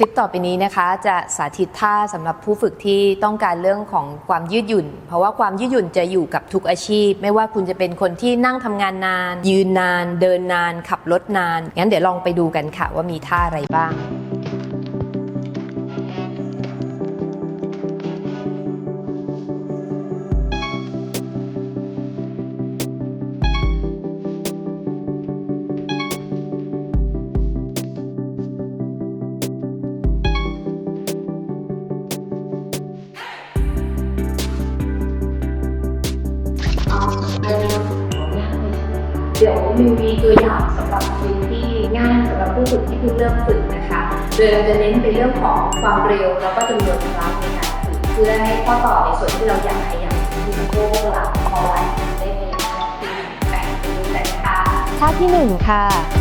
คลิปต่อไปนี้นะคะ จะสาธิตท่าสำหรับผู้ฝึกที่ต้องการเรื่องของความยืดหยุ่น เพราะว่าความยืดหยุ่นจะอยู่กับทุกอาชีพ ไม่ว่าคุณจะเป็นคนที่นั่งทำงานนาน ยืนนาน เดินนาน ขับรถนานงั้นเดี๋ยวลองไปดูกันค่ะว่ามีท่าอะไรบ้าง เดี๋ยวมิวมีตัวอย่างสำหรับวินที่ง่ายสำหรับผู้ฝึกที่เพิ่งเริ่มฝึกนะคะ โดยเราจะเน้นเป็นเรื่องของความเร็วแล้วก็จำนวนครั้งในการฝึกเพื่อให้ข้อต่อในส่วนที่เราอยากขยับที่โค้งหลังคอไหล่ได้ในที่แบ่งไปดูกันค่ะท่าที่หนึ่งค่ะ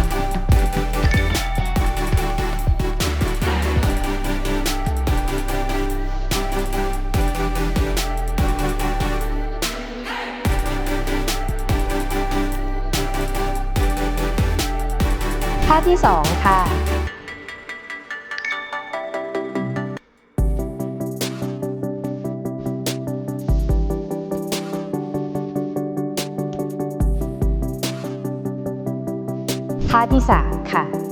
ท่าที่สองค่ะ ท่าที่สามค่ะ